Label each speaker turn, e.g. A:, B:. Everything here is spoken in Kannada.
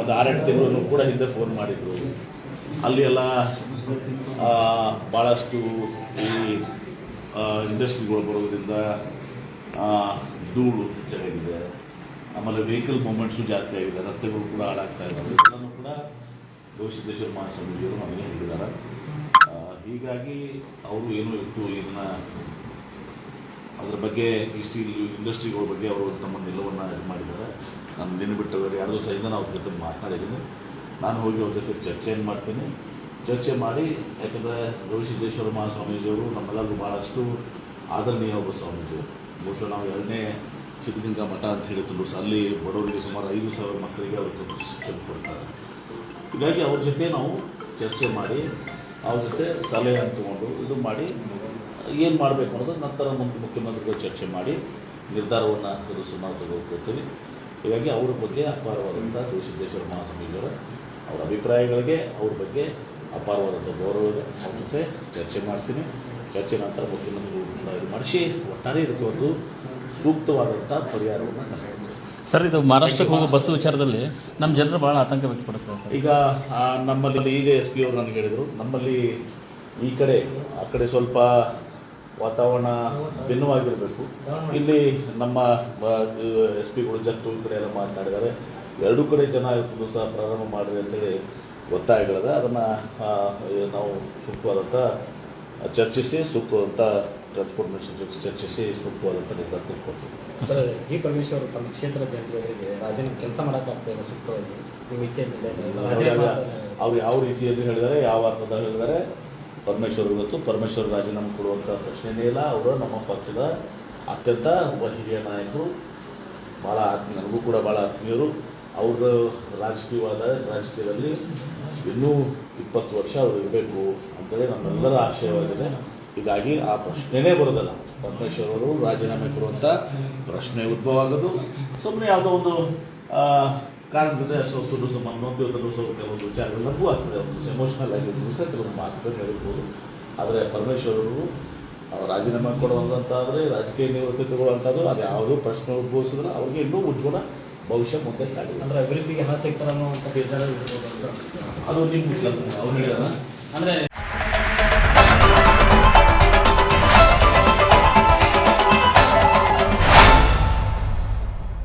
A: ಒಂದು ಆರೆಂಟು ತಿಂಗಳು ಕೂಡ ಹಿಂದೆ ಫೋನ್ ಮಾಡಿದರು. ಅಲ್ಲಿ ಎಲ್ಲ ಭಾಳಷ್ಟು ಈ ಇಂಡಸ್ಟ್ರಿಗಳು ಬರೋದ್ರಿಂದ ಧೂಳು ಹೆಚ್ಚಾಗಿದೆ. ಆಮೇಲೆ ವೆಹಿಕಲ್ ಮೂಮೆಂಟ್ಸು ಜಾಸ್ತಿ ಆಗಿದೆ. ರಸ್ತೆಗಳು ಕೂಡ ಹಾಳಾಗ್ತಾ ಇದ್ದಾವೆ. ಇದೆಲ್ಲನೂ ಕೂಡ ಗವಿಸಿದ್ದೇಶ್ವರ ಮಹಾಸ್ವಾಮೀಜಿಯವರು ನಮಗೆ ಹೇಳಿದ್ದಾರೆ. ಹೀಗಾಗಿ ಅವರು ಏನು ಇಟ್ಟು ಇದನ್ನು ಅದ್ರ ಬಗ್ಗೆ ಈ ಸ್ಟೀಲ್ ಇಂಡಸ್ಟ್ರಿಗಳ ಬಗ್ಗೆ ಅವರು ತಮ್ಮ ನಿಲುವನ್ನು ಇದು ಮಾಡಿದ್ದಾರೆ. ನಾನು ನಿನ್ನೆ ಬಿಟ್ಟು ಎರಡು ದಿವಸದಿಂದ ನಾವು ಅವ್ರ ಜೊತೆ ಮಾತನಾಡಿದ್ದೀನಿ ನಾನು ಹೋಗಿ ಅವ್ರ ಜೊತೆ ಚರ್ಚೆಯನ್ನು ಮಾಡ್ತೀನಿ. ಚರ್ಚೆ ಮಾಡಿ, ಯಾಕಂದರೆ ಗವಿಸಿದ್ದೇಶ್ವರ ಮಹಾಸ್ವಾಮೀಜಿಯವರು ನಮ್ಮೆಲ್ಲರಿಗೂ ಭಾಳಷ್ಟು ಆದರಣೀಯ ಒಬ್ಬ ಸ್ವಾಮೀಜಿಯವರು ಬಹುಶಃ ನಾವು ಎರಡನೇ ಸಿದ್ಧಲಿಂಗ ಮಠ ಅಂತ ಹೇಳಿ ಅಲ್ಲಿ ಬಡವರಿಗೆ ಸುಮಾರು ಐದು ಸಾವಿರ ಮಕ್ಕಳಿಗೆ ಅವರು ಶಿಕ್ಷಣ ಕೊಡ್ತಾರೆ. ಹೀಗಾಗಿ ಅವ್ರ ಜೊತೆ ನಾವು ಚರ್ಚೆ ಮಾಡಿ, ಅವ್ರ ಜೊತೆ ಸಲಹೆ ಅಂತ ತಗೊಂಡು ಇದು ಮಾಡಿ ಏನು ಮಾಡಬೇಕು ಅನ್ನೋದು ನಂತರ ಮುಖ್ಯ ಮುಖ್ಯಮಂತ್ರಿಗಳು ಚರ್ಚೆ ಮಾಡಿ ನಿರ್ಧಾರವನ್ನು ಎದುರಿಸಿ ನಾವು ತೆಗೆದುಕೊಳ್ತೀವಿ. ಹೀಗಾಗಿ ಅವ್ರ ಬಗ್ಗೆ ಅಪಾರವಾದಂಥ ಗವಿಸಿದ್ದೇಶ್ವರ ಮಹಾಸ್ವಾಮೀಜಿಯವರ ಅವರ ಅಭಿಪ್ರಾಯಗಳಿಗೆ ಅವ್ರ ಬಗ್ಗೆ ಅಪಾರವಾದಂಥ ಗೌರವ ಇದೆ ಅವ್ರ ಜೊತೆ ಚರ್ಚೆ ಮಾಡ್ತೀನಿ. ಚರ್ಚೆ ನಂತರ ಮುಖ್ಯಮಂತ್ರಿಗಳು ಕೂಡ ಇದು ಮಾಡಿಸಿ ಒಟ್ಟಾರೆ ಇದಕ್ಕೆ ಒಂದು ಸೂಕ್ತವಾದಂಥ ಪರಿಹಾರವನ್ನು
B: ಸರ್ ಇದು ಮಹಾರಾಷ್ಟ್ರಕ್ಕೆ ಹೋಗೋ ಬಸ್ ವಿಚಾರದಲ್ಲಿ ನಮ್ಮ ಜನರು ಭಾಳ ಆತಂಕ ವ್ಯಕ್ತಪಡಿಸ್ತಾರೆ ಸರ್.
A: ಈಗ ನಮ್ಮಲ್ಲಿ ಈಗ ಎಸ್ ಪಿ ಅವರು ನನಗೆ ಹೇಳಿದರು ನಮ್ಮಲ್ಲಿ ಈ ಕಡೆ ಆ ಕಡೆ ಸ್ವಲ್ಪ ವಾತಾವರಣ ಭಿನ್ನವಾಗಿರಬೇಕು. ಇಲ್ಲಿ ನಮ್ಮ ಎಸ್ ಪಿಗಳು ಜಟ್ಟು ಈ ಕಡೆ ಎಲ್ಲ ಮಾತನಾಡಿದ್ದಾರೆ. ಎರಡೂ ಕಡೆ ಜನ ಇವತ್ತು ಸಹ ಪ್ರಾರಂಭ ಮಾಡಿರಿ ಅಂತೇಳಿ ಒತ್ತಾಯಗಳಿದೆ ಅದನ್ನು ನಾವು ಸೂಕ್ತವಾದಂಥ ಚರ್ಚಿಸಿ ಸೂಕ್ತವಾದಂಥ ಟ್ರಾನ್ಸ್ಪೋರ್ಟ್ ಮಿನಿಸ್ಟರ್ ಜೊತೆ ಚರ್ಚಿಸಿ ಸೂಕ್ತವಾದಂಥ ನಿರ್ಧಾರ ತಿಳ್ಕೊಳ್ತೀವಿ
C: ಸರ್ ಜಿ ಪರಮೇಶ್ವರ್ ತಮ್ಮ ಕ್ಷೇತ್ರದ ಜನರಿಗೆ ರಾಜ್ಯ ಕೆಲಸ ಮಾಡೋಕ್ಕಾಗ್ತಾ ಇಲ್ಲ ಸೂಕ್ತವಾಗಿ. ನಿಮ್ಮ ಇಚ್ಛೆ ಮೇಲೆ
A: ಅವ್ರು ಯಾವ ರೀತಿಯಲ್ಲಿ ಹೇಳಿದ್ದಾರೆ ಯಾವ ಅರ್ಥದಲ್ಲಿ ಹೇಳಿದ್ದಾರೆ ಪರಮೇಶ್ವರ್ ಗೊತ್ತು, ಪರಮೇಶ್ವರ್ ರಾಜೀನಾಮೆ ಕೊಡುವಂಥ ಪ್ರಶ್ನೆಯೇ ಇಲ್ಲ. ಅವರು ನಮ್ಮ ಪಕ್ಷದ ಅತ್ಯಂತ ಹಿರಿಯ ನಾಯಕರು ಭಾಳ ಆತ್ಮೀಯ ನನಗೂ ಕೂಡ ಭಾಳ ಆತ್ಮೀಯರು. ಅವ್ರ ರಾಜಕೀಯವಾದ, ರಾಜಕೀಯದಲ್ಲಿ ಇನ್ನೂ ಇಪ್ಪತ್ತು ವರ್ಷ ಅವರು ಇರಬೇಕು ಅಂತೇಳಿ ನಮ್ಮೆಲ್ಲರ ಆಶಯವಾಗಿದೆ. ಹೀಗಾಗಿ ಆ ಪ್ರಶ್ನೆನೇ ಬರೋದಲ್ಲ. ಪರಮೇಶ್ವರ್ ಅವರು ರಾಜೀನಾಮೆ ಕೊಡುವಂಥ ಪ್ರಶ್ನೆ ಉದ್ಭವ ಆಗೋದು. ಸುಮ್ಮನೆ ಯಾವುದೋ ಒಂದು ಆ, ಸ್ವಲ್ಪ ಸೋತು ಸುಮ್ಮನೆ ಸ್ವಲ್ಪ ಸಹ ಕೆಲವೊಂದು ವಿಚಾರಗಳು ಆಗ್ತದೆ ಒಂದು ಎಮೋಷ್ನಲ್ ಆಗಿದ್ದು ಸಹ ಕೆಲವೊಂದು ಮಾತುಗಳು ಹೇಳ್ಬೋದು ಆದರೆ ಪರಮೇಶ್ವರ್ ಅವರು ಅವ್ರು ರಾಜೀನಾಮೆ ಕೊಡುವಂತಾದರೆ ರಾಜಕೀಯ ನಿವೃತ್ತಿ ತಗೊಳ್ಳುವಂಥದ್ದು ಅದು ಯಾವುದೋ ಪ್ರಶ್ನೆ ಉದ್ಭವಿಸಿದ್ರೆ ಅವ್ರಿಗೆ ಇನ್ನೂ ಉಜ್ವಲ ಭವಿಷ್ಯ ಮುಂದೆ ಕಾಡಿಲ್ಲ
C: ಅಂದ್ರೆ ಅಭಿವೃದ್ಧಿಗೆ ಸಿಗ್ತಾರ ಅನ್ನುವಂಥ ಬೇಜಾರ ಅಂತ
A: ಅದು ನಿಮ್ಮ ಅವ್ರು ಹೇಳಿದಾರ
C: ಅಂದ್ರೆ